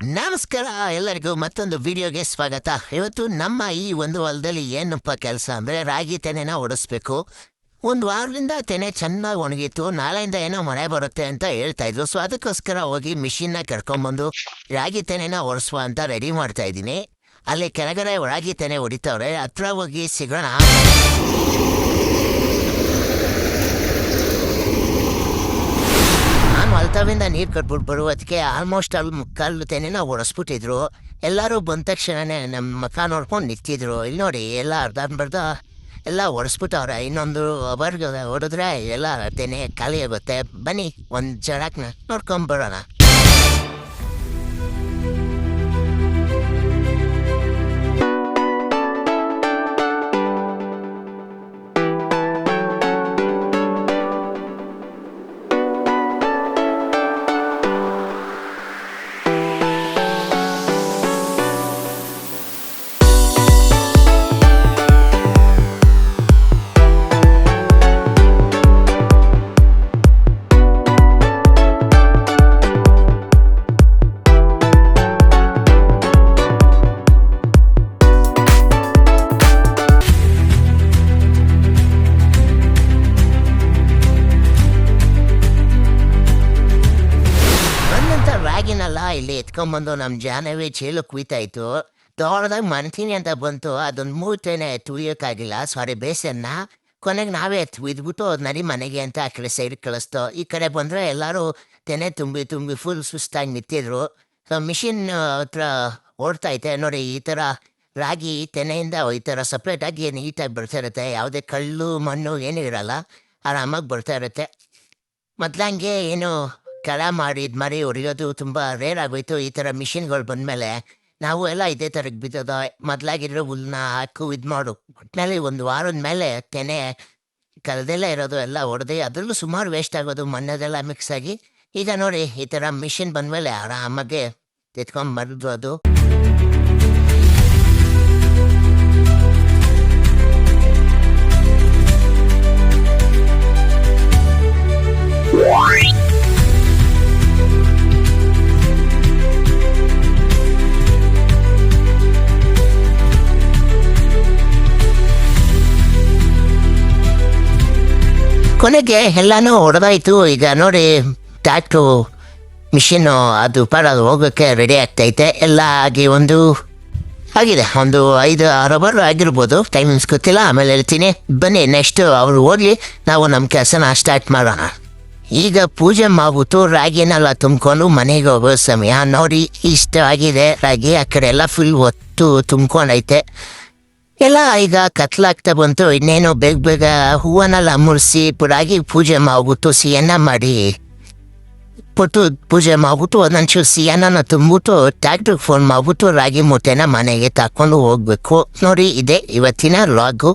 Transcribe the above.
ನಮಸ್ಕಾರ ಎಲ್ಲರಿಗೂ ಮತ್ತೊಂದು ವಿಡಿಯೋಗೆ ಸ್ವಾಗತ. ಇವತ್ತು ನಮ್ಮ ಈ ಒಂದು ಹೊಲದಲ್ಲಿ ಏನಪ್ಪ ಕೆಲಸ ಅಂದರೆ ರಾಗಿ ತೆನೆನ ಒಡಿಸ್ಬೇಕು. ಒಂದು ವಾರದಿಂದ ತೆನೆ ಚೆನ್ನಾಗಿ ಒಣಗಿತ್ತು, ನಾಳೆಯಿಂದ ಏನೋ ಮಳೆ ಬರುತ್ತೆ ಅಂತ ಹೇಳ್ತಾ ಇದ್ರು. ಸೊ ಅದಕ್ಕೋಸ್ಕರ ಹೋಗಿ ಮಿಷಿನ್ನ ಕರ್ಕೊಂಬಂದು ರಾಗಿ ತೆನೆನ ಒರೆಸುವ ಅಂತ ರೆಡಿ ಮಾಡ್ತಾ ಇದ್ದೀನಿ. ಅಲ್ಲಿ ಕೆಳಗಡೆ ರಾಗಿ ತೆನೆ ಹೊಡಿತಾವ್ರೆ, ಹತ್ರ ಹೋಗಿ ಸಿಗೋಣ. ಅಲ್ತಾವಿಂದ ನೀರು ಕಟ್ಬಿಟ್ಟು ಬರುವುದಕ್ಕೆ ಆಲ್ಮೋಸ್ಟ್ ಅಲ್ಲಿ ಮುಕ್ಕಾಲು ತೆನೆನ ಒರೆಸ್ಬಿಟ್ಟಿದ್ರು ಎಲ್ಲರೂ ಬಂದ ತಕ್ಷಣನೇ ನಮ್ಮ ಮಕ್ಕ ನೋಡ್ಕೊಂಡು ನಿಂತಿದ್ರು. ಇಲ್ಲಿ ನೋಡಿ, ಎಲ್ಲ ಅರ್ಧ ಬರ್ದ ಎಲ್ಲ ಒರೆಸ್ಬಿಟ್ಟವ್ರೆ ಇನ್ನೊಂದು ಅವರ್ಗೆ ಹೊಡೆದ್ರೆ ಎಲ್ಲ ತೆನೆ ಖಾಲಿ ಆಗುತ್ತೆ ಬನ್ನಿ, ಒಂದು ಜಡಕ್ನ ನೋಡ್ಕೊಂಬರೋಣ ರಾಗಿನೆಲ್ಲ ಇಲ್ಲಿ ಎತ್ಕೊಂಬಂದು ನಮ್ಮ ಜಾನವಿ ಚೇಳು ಕುಯ್ತಾಯಿತ್ತು ದೊಡ್ಡದಾಗಿ ಮಣ್ತೀನಿ ಅಂತ ಬಂತು. ಅದೊಂದು ಮೂತೇನೆ ತೆನೆ ತುಳಿಯೋಕ್ಕಾಗಿಲ್ಲ. ಸಾರಿ ಬೇಸನ್ನ. ಕೊನೆಗೆ ನಾವೇ ತುಯ್ದ್ಬಿಟ್ಟು ನರಿ ಮನೆಗೆ ಅಂತ ಆ ಕಡೆ ಸೈಡ್ ಕಳಿಸ್ತೋ. ಈ ಕಡೆ ಬಂದರೆ ಎಲ್ಲರೂ ತೆನೆ ತುಂಬಿ ತುಂಬಿ ಫುಲ್ ಸುಸ್ತಾಗಿ ನಿಂತಿದ್ರು. ಸೊ ಮಿಷಿನ್ ಹತ್ರ ಓಡ್ತೈತೆ ನೋಡಿ, ಈ ಥರ ರಾಗಿ ತೆನೆಯಿಂದ ಈ ಥರ ಸಪ್ರೇಟಾಗಿ ನೀಟಾಗಿ ಬರ್ತಾ ಇರುತ್ತೆ. ಯಾವುದೇ ಕಲ್ಲು, ಮಣ್ಣು, ಏನೂ ಇರೋಲ್ಲ. ಆರಾಮಾಗಿ ಬರ್ತಾ ಇರುತ್ತೆ. ಮೊದ್ಲಂಗೆ ಏನು ಕಳ ಮಾಡಿದ ಮರಿ ಹೊಡೆಯೋದು ತುಂಬ ರೇರ್ ಆಗೋಯ್ತು ಈ ಥರ ಮಿಷಿನ್ಗಳು ಬಂದಮೇಲೆ. ನಾವು ಎಲ್ಲ ಇದೇ ಥರಕ್ಕೆ ಬಿದ್ದೋದು, ಮೊದಲಾಗಿರೋ ಹುಲ್ನ ಹಾಕು ಇದು ಮಾಡು. ಒಟ್ಟಿನಲ್ಲಿ ಒಂದು ವಾರದ ಮೇಲೆ ತೆನೆ ಕಲದೆಲ್ಲ ಇರೋದು ಎಲ್ಲ ಹೊಡೆದು ಅದರಲ್ಲೂ ಸುಮಾರು ವೇಸ್ಟ್ ಆಗೋದು ಮಣ್ಣದೆಲ್ಲ ಮಿಕ್ಸ್ ಆಗಿ. ಈಗ ನೋಡಿ ಈ ಥರ ಮಿಷಿನ್ ಬಂದಮೇಲೆ ಆರಾಮಾಗೆ ತೆತ್ಕೊಂಡು ಮರದು ಅದು. ಕೊನೆಗೆ ಎಲ್ಲಾನು ಹೊಡೆದಾಯ್ತು ಈಗ ನೋಡಿ ಟ್ಯಾಕ್ಟ್ರು ಮಿಷಿನ್ನು ಅದು ಪಾಡೋದು ಹೋಗೋಕ್ಕೆ ರೆಡಿ ಆಗ್ತೈತೆ. ಎಲ್ಲ ಆಗಿ ಒಂದು ಆಗಿದೆ. ಒಂದು ಐದು, ಆರು ಅವರ್ ಆಗಿರ್ಬೋದು. ಟೈಮಿಂಗ್ಸ್ ಗೊತ್ತಿಲ್ಲ. ಆಮೇಲೆ ಹೇಳ್ತೀನಿ. ಬನ್ನಿ ನೆಕ್ಸ್ಟ್ ಅವ್ರು ಹೋಗಲಿ. ನಾವು ನಮ್ಮ ಕೆಲಸನ ಸ್ಟಾರ್ಟ್ ಮಾಡೋಣ. ಈಗ ಪೂಜೆ ಮಾಡ್ಬಿಟ್ಟು ರಾಗಿನೆಲ್ಲ ತುಂಬ್ಕೊಂಡು ಮನೆಗೆ ಹೋಗೋ ಸಮಯ. ನೋಡಿ, ಇಷ್ಟ ಆಗಿದೆ. ರಾಗಿ ಆ ಕಡೆ ಎಲ್ಲ ಫುಲ್ ಒತ್ತು ತುಂಬ್ಕೊಂಡೈತೆ. ಎಲ್ಲ ಈಗ ಕತ್ಲಾಗ್ತಾ ಬಂತು. ಇನ್ನೇನು ಬೇಗ ಬೇಗ ಹೂವನ್ನೆಲ್ಲ ಮುರಿಸಿ ಪುರಾಗಿ ಪೂಜೆ ಮಾಡ್ಬಿಟ್ಟು ಸಿಹಿಯನ್ನ ಮಾಡಿ. ಪುಟ್ಟು ಪೂಜೆ ಮಾಡ್ಬಿಟ್ಟು ಒಂದೊಂಚೂರು ಸಿಹಿಯನ್ನ ತುಂಬಿಟ್ಟು ಟ್ಯಾಕ್ಟ್ರಿಗೆ ಫೋನ್ ಮಾಡ್ಬಿಟ್ಟು ರಾಗಿ ಮೂಟೆನ ಮನೆಗೆ ತಕೊಂಡು ಹೋಗ್ಬೇಕು. ನೋಡಿ, ಇದೆ ಇವತ್ತಿನ ಲಾಗು.